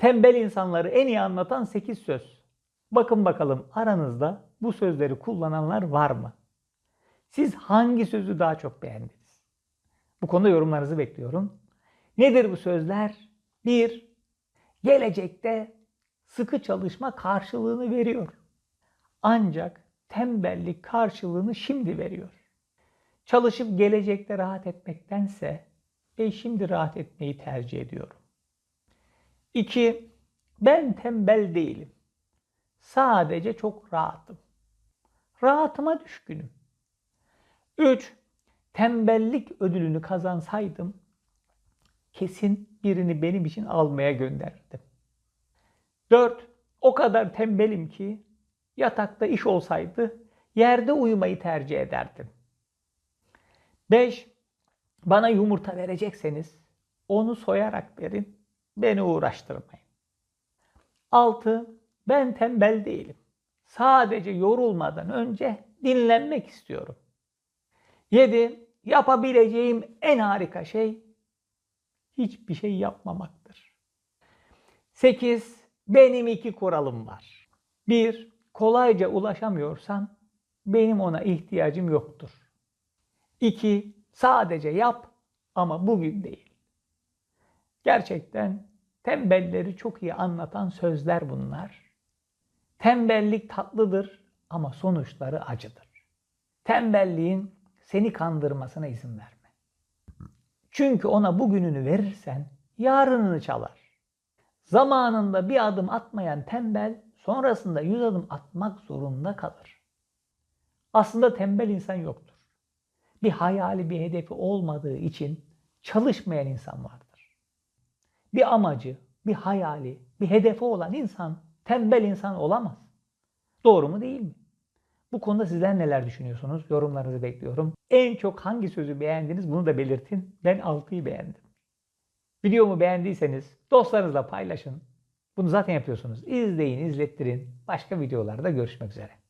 Tembel insanları en iyi anlatan 8 söz. Bakın bakalım aranızda bu sözleri kullananlar var mı? Siz hangi sözü daha çok beğendiniz? Bu konuda yorumlarınızı bekliyorum. Nedir bu sözler? 1. Gelecekte sıkı çalışma karşılığını veriyor. Ancak tembellik karşılığını şimdi veriyor. Çalışıp gelecekte rahat etmektense ben şimdi rahat etmeyi tercih ediyorum. 2. Ben tembel değilim. Sadece çok rahatım. Rahatıma düşkünüm. 3. Tembellik ödülünü kazansaydım kesin birini benim için almaya gönderirdim. 4. O kadar tembelim ki yatakta iş olsaydı yerde uyumayı tercih ederdim. 5. Bana yumurta verecekseniz onu soyarak verin, beni uğraştırmayın. 6. Ben tembel değilim. Sadece yorulmadan önce dinlenmek istiyorum. 7. Yapabileceğim en harika şey hiçbir şey yapmamaktır. 8. Benim iki kuralım var. 1. Kolayca ulaşamıyorsan benim ona ihtiyacım yoktur. 2. Sadece yap ama bugün değil. Gerçekten tembelleri çok iyi anlatan sözler bunlar. Tembellik tatlıdır ama sonuçları acıdır. Tembelliğin seni kandırmasına izin verme. Çünkü ona bugününü verirsen yarınını çalar. Zamanında bir adım atmayan tembel sonrasında yüz adım atmak zorunda kalır. Aslında tembel insan yoktur. Bir hayali, bir hedefi olmadığı için çalışmayan insan vardır. Bir amacı, bir hayali, bir hedefi olan insan tembel insan olamaz. Doğru mu değil mi? Bu konuda sizler neler düşünüyorsunuz? Yorumlarınızı bekliyorum. En çok hangi sözü beğendiniz bunu da belirtin. Ben 6'yı beğendim. Videomu beğendiyseniz dostlarınızla paylaşın. Bunu zaten yapıyorsunuz. İzleyin, izlettirin. Başka videolarda görüşmek üzere.